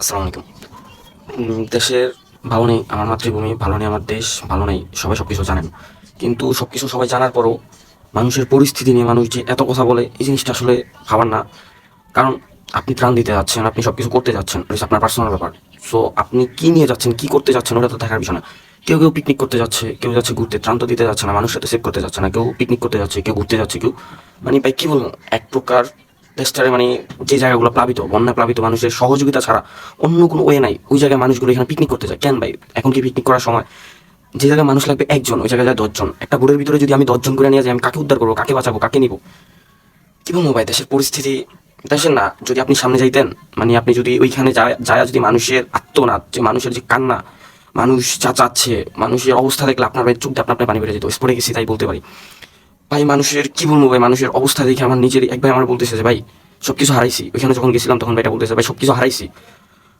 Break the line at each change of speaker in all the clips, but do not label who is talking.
আসসালামু আলাইকুম। দেশের ভালো নেই, আমার মাতৃভূমি, ভালো নেই আমার দেশ, ভালো নেই, সবাই সব কিছু জানেন। কিন্তু সব কিছু সবাই জানার পরও মানুষের পরিস্থিতি নিয়ে মানুষ যে এত কথা বলে, এই জিনিসটা আসলে ভাবার না। কারণ আপনি ত্রাণ দিতে যাচ্ছেন, আপনি সব কিছু করতে যাচ্ছেন আপনার পার্সোনাল ব্যাপার। সো আপনি কি নিয়ে যাচ্ছেন, কি করতে যাচ্ছেন, ওটা তো দেখার বিষয় না। কেউ কেউ পিকনিক করতে যাচ্ছে, কেউ যাচ্ছে ঘুরতে, ত্রাণ তো দিতে যাচ্ছে না মানুষের সাথে সেভ করতে যাচ্ছে না, কেউ পিকনিক করতে যাচ্ছে, কেউ ঘুরতে যাচ্ছে, কেউ মানে ভাই, কি বলব? এক প্রকার দেশটারে মানে যে জায়গাগুলো প্লাবিত, বন্যা প্লাবিত মানুষের সহযোগিতা ছাড়া অন্য কোনো ওয়ে নাই। ওই জায়গায় মানুষগুলো এখানে পিকনিক করতে যায়। কেন ভাই? এখন কি পিকনিক করার সময়? যে জায়গায় মানুষ লাগবে একজন, ওই জায়গায় যায় দশজন। একটা বোর্ডের ভিতরে যদি আমি দশজন করে নিয়ে যাই, আমি কাকে উদ্ধার করব? কাকে বাঁচাবো? কাকে নিবো? কি বলব ভাই? দেশের পরিস্থিতি দেশের না, যদি আপনি সামনে যাইতেন মানে আপনি যদি ওইখানে যায় যদি মানুষের আত্মনাদ, যে মানুষের যে কান্না, মানুষ যা চাচ্ছে, মানুষের অবস্থা দেখলে আপনার চোখ দিয়ে আপনার পানি বেড়ে যেত। স্পটে গেছি, তাই বলতে পারি। ভাই, মানুষের কি বলব ভাই? মানুষের অবস্থা দেখে আমার নিজের এক ভাই আমার বলতেছে যে, ভাই সব কিছু হারাইছি। ওইখানে যখন গেছিলাম, তখন ভাইটা বলতেছে, ভাই সব কিছু হারাইছি।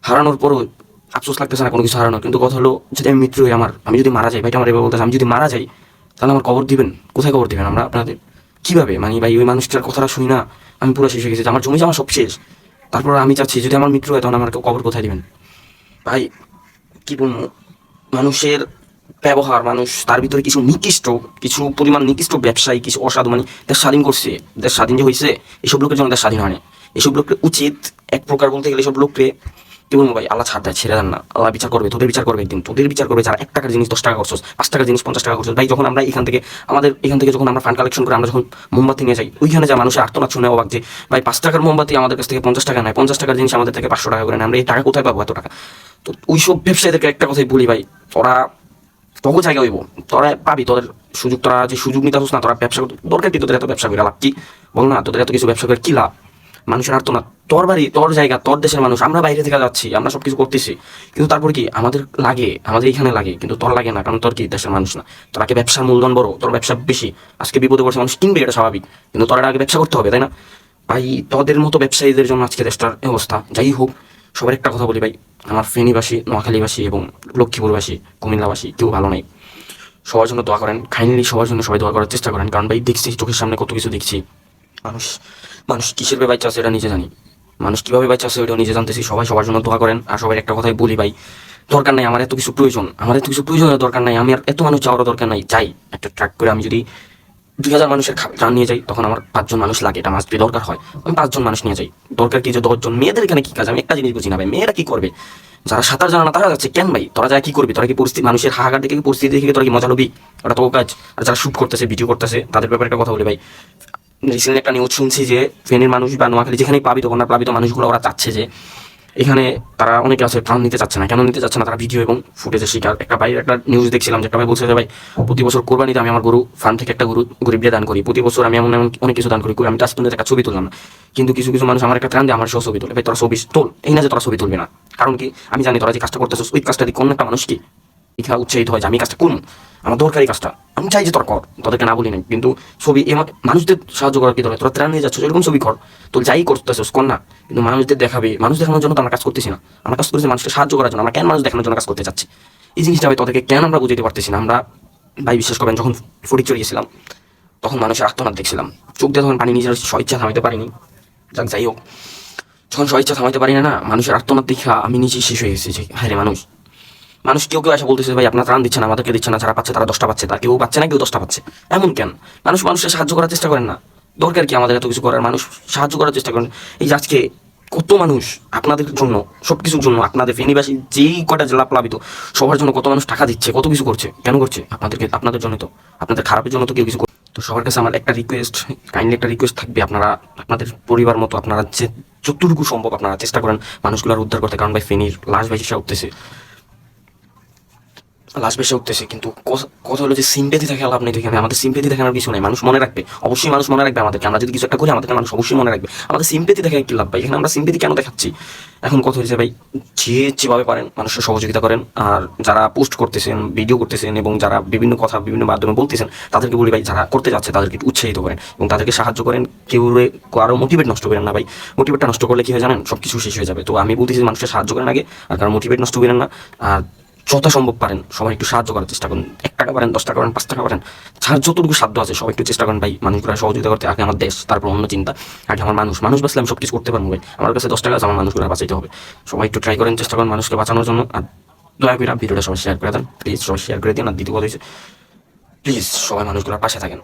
হারানোর পরও আফসোস লাগতেছে না কোনো কিছু হারানোর। কিন্তু কথা হলো, যদি আমি মৃত্যু হই আমার, আমি যদি মারা যাই ভাইটা আমার এবার বলতেছে, আমি যদি মারা যাই, তাহলে আমার কবর দিবেন? কোথায় কবর দিবেন আমরা? আপনাদের কীভাবে? মানে ভাই, ওই মানুষটার কথাটা শুনি না, আমি পুরো শেষ হয়ে গেছি। আমার জমি জমা সব শেষ। তারপর আমি চাচ্ছি, যদি আমার মৃত্যু হয় তখন আমার কবর কোথায় দিবেন? ভাই, কী বলব? মানুষের ব্যবহার, মানুষ তার ভিতরে কিছু নিকৃষ্ট, কিছু পরিমাণ নিকৃষ্ট ব্যবসায়ী, কিছু অসাধু মানে দেশ স্বাধীন করছে। দেশ স্বাধীন যে হয়েছে, এসব লোকের জন্য দেশ স্বাধীন হয়নি এসব লোককে উচিত এক প্রকার বলতে গেলে এসব লোককে, কি বলব ভাই, আল্লাহ ছাড় দেয়, ছেড়ে দেন না। আল্লাহ বিচার করবে, তোদের বিচার করবে একদিন। তোদের বিচার করবে, যারা এক টাকার জিনিস দশ টাকা করছস, পাঁচ টাকার জিনিস পঞ্চাশ টাকা করছস। ভাই, যখন আমরা এখান থেকে, আমাদের এখান থেকে যখন আমরা ফান্ড কালেকশন করে, আমরা যখন মোমবাতি নিয়ে যাই, ওইখানে যা মানুষের আর্তনাদ শুনে অবাক যে, ভাই, পাঁচ টাকার মোমবাতি আমাদের কাছ থেকে পঞ্চাশ টাকা নেয়, পঞ্চাশ টাকার জিনিস আমাদের থেকে পাঁচশো টাকা করে নেয়। আমরা এই টাকা কোথায় পাবো এত টাকা? তো ওইসব ব্যবসায়ীদেরকে একটা কথাই বলি ভাই তোরা তখন জায়গা হইব? তোরা পাবি, তোদের সুযোগ, তোরা যে সুযোগ নিতে না, তোরা ব্যবসা দরকার কি তোদের এত ব্যবসা করে লাভ কি? বল না, তোদের এত কিছু ব্যবসা করে কি লাভ? মানুষের আর তো না, তোর বাড়ি, তোর জায়গা, তোর দেশের মানুষ, আমরা বাইরে থেকে যাচ্ছি, আমরা সব কিছু করতেছি। কিন্তু তারপর কি? আমাদের লাগে, আমাদের এখানে লাগে, কিন্তু তোর লাগে না, কারণ তোর কি দেশের মানুষ না। তোর আগে ব্যবসার মূলধন বড়, তোর ব্যবসা বেশি। আজকে বিপদে পড়ছে, মানুষ কিনবে, এটা স্বাভাবিক। কিন্তু তোর আগে ব্যবসা করতে হবে, তাই না? ভাই, তোদের মতো ব্যবসায়ীদের জন্য আজকে দেশটার অবস্থা, যাই হোক, সবার একটা কথা বলি ভাই আমার ফেনীবাসী, নোয়াখালীবাসী এবং লক্ষ্মীপুরবাসী, কুমিল্লাবাসী কেউ ভালো নেই। সবার জন্য দোয়া করেন, কাইন্ডলি সবার জন্য সবাই দোয়া করার চেষ্টা করেন, কারণ ভাই দেখছি, চোখের সামনে কত কিছু দেখছি। মানুষ মানুষ কিসের ব্যাপার আছে এটা নিজে জানি। মানুষ কীভাবে বাচ্চা আছে ওটাও নিজে জানতেছি, সবাই সবার জন্য দোয়া করেন, আর সবাই একটা কথাই বলি ভাই, দরকার নাই, আমার এত কিছু প্রয়োজন, আমার এত কিছু প্রয়োজনের দরকার নাই, আমি আর এত মানুষ যাওয়ারও দরকার নাই, যাই, একটা ট্রাক করে আমি যদি দুই হাজার মানুষের ত্রাণ নিয়ে যাই, তখন আমার পাঁচজন মানুষ লাগে, এটা মাস্ট দরকার হয়। আমি পাঁচজন মানুষ নিয়ে যাই। দরকার কি যে দশজন? মেয়েদের এখানে কি কাজ? আমি একটা জিনিস বুঝি না ভাই, মেয়েরা কি করবে? যারা সাঁতার জানা না, তারা যাচ্ছে, কেন ভাই? তোরা যায় কি করবি? তোরা কি পরিস্থিতি মানুষের হাহাকার দেখে পরিস্থিতি দেখে তোরা কি মজা লবি ওটা তো কাজ। আর যারা শুট করতেছে ভিডিও করতেছে, তাদের ব্যাপারে একটা কথা বলি ভাই। রিসেন্টলি একটা নিউজ শুনছি যে, ফেনীর মানুষ বা নোয়াখালী যেখানেই প্লাবিত ওনার প্লাবিত মানুষগুলো, ওরা চাচ্ছে যে এখানে তারা অনেকে আছে ত্রাণ নিতে চাচ্ছে না। কেন নিতে চাচ্ছে না? তারা ভিডিও এবং ফুটেজে শিকার। একটা ভাইয়ের একটা নিউজ দেখছিলাম, যে একটা ভাই বলছে ভাই, প্রতি বছর কোরবানিতে আমি আমার গরু ফার্ম থেকে একটা গরু গরিবদের দান করি। প্রতি বছর আমি এমন এমন অনেক কিছু দান করি। আমি সঙ্গে একটা ছবি তুললাম না। কিন্তু কিছু কিছু মানুষ আমার একটা ত্রাণ দিয়ে আমার সহ ছবি তোলে। ভাই, তোরা ছবি তোল। এই না যে তোরা ছবি তুলবে না। কারণ কি? আমি জানি তোরা যে কাজটা করতেছিস, ওই কাজটা দিয়ে কোন একটা মানুষ কি এখানে উৎসাহিত হয় যে আমি কাজটা করুন। আমার দরকারি কাজটা। আমি চাই যে তোর কর। তোদেরকে না বলি নাই, কিন্তু ছবি এ আমার- মানুষদের সাহায্য করার কি দরকার? তোরা ত্রাণ নিয়ে যাচ্ছ এরকম ছবি কর। তো যাই করতেছিস, কর না। কিন্তু মানুষদের দেখাবে, মানুষ দেখানোর জন্য তো আমরা কাজ করতেছি না। আমরা কাজ করতেছি মানুষকে সাহায্য করার জন্য। আমরা কেন মানুষ দেখানোর জন্য কাজ করতে চাচ্ছি এই জিনিসটা ভাই তোদেরকে কেন আমরা বুঝতে পারতেছি না? আমরা ভাই, বিশ্বাস করবেন, যখন ফটিক চড়িয়েছিলাম তখন মানুষের আত্মনাদ দেখছিলাম। চোখ দিয়ে তখন পানি নিজের স্বইচ্ছা থামাইতে পারিনি। যাক, যাই হোক। যখন স্বইচ্ছা থামাইতে পারি না না, মানুষের আত্মনাদ দেখা আমি নিজেই শেষ হয়ে গেছি যে হ্যাঁ রে মানুষ মানুষ কেউ কেউ এসে বলতেছে, ভাই, আপনার ত্রাণ দিচ্ছে না আমাদেরকে দিচ্ছে না, যারা পাচ্ছে তারা দশটা পাচ্ছে, তার কেউ পাচ্ছে না, কেউ দশটা পাচ্ছে। এমন কেন? মানুষ মানুষের সাহায্য করার চেষ্টা করেন না। দরকার কি আমাদের এত কিছু করার? মানুষ সাহায্য করার চেষ্টা করেন। এই আজকে কত মানুষ আপনাদের জন্য সব কিছুর জন্য, আপনাদের ফেনীবাসী যেই কটা জেলা প্লাবিত, সবার জন্য কত মানুষ টাকা দিচ্ছে, কত কিছু করছে, কেন করছে? আপনাদেরকে, আপনাদের জন্য তো। আপনাদের খারাপের জন্য তো কেউ কিছু তো সবার কাছে আমার একটা রিকোয়েস্ট কাইন্ডলি একটা রিকোয়েস্ট থাকবে, আপনারা, আপনাদের পরিবার মতো, আপনারা যে যতটুকু সম্ভব আপনারা চেষ্টা করেন মানুষগুলোর উদ্ধার করতে। কারণ ভাই, ফেনীর লাশ ভাইসা উঠতেছে। লাশ বেশি উঠতেছে, কিন্তু কথা হলো যে সিম্পেথি থাকে লাভ নেই এখানে আমাদের সিম্পেথি দেখানোর কিছু নেই, মানুষ মনে রাখবে, অবশ্যই মানুষ মনে রাখবে আমাদেরকে। আমরা যদি কিছু একটা করি, আমাদেরকে মানুষ অবশ্যই মনে রাখবে। আমাদের সিম্পেথি দেখে কি লাভ ভাই? এখানে আমরা সিম্পেথি কেন দেখাচ্ছি? এখন কথা হচ্ছে ভাই, যে যেভাবে পারেন মানুষের সহযোগিতা করেন, আর যারা পোস্ট করতেছেন ভিডিও করতেছেন, এবং যারা বিভিন্ন কথা বিভিন্ন মাধ্যমে বলতেছেন, তাদেরকে বলি ভাই, যারা করতে যাচ্ছে, তাদেরকে উৎসাহিত করেন, এবং তাদেরকে সাহায্য করেন। কেউ কারও মোটিভেট নষ্ট করেন না ভাই। মোটিভেটটা নষ্ট করলে কি হয় জানেন? সব কিছু শেষ হয়ে যাবে। তো আমি বলতেছি মানুষকে সাহায্য করেন আগে, আর কারও মোটিভেট নষ্ট করেন না। আর যথাসম্ভব পারেন। সবাই একটু সাহায্য করার চেষ্টা করুন। এক টাকা পারেন, দশ টাকা পারেন, পাঁচ টাকা পারেন। যার যতটুকু সাধ্য আছে, সবাই একটু চেষ্টা করেন ভাই। মানুষগুলো সহযোগিতা করতে, আগে আমার দেশ, তারপর অন্য চিন্তা। আগে আমার মানুষ। মানুষ বাঁচলে আমি সব কিছু করতে পারব ভাই। আমার কাছে দশ টাকা আছে, আমার মানুষগুলো বাঁচাইতে হবে। সবাই একটু ট্রাই করেন, চেষ্টা করেন মানুষকে বাঁচানোর জন্য। আর দয়া করে ভিডিওটা সবাই শেয়ার করে দেন। প্লিজ সবাই শেয়ার করে দিন। আর দ্বিতীয় কথা হচ্ছে প্লিজ সবাই মানুষগুলোর পাশে থাকেন।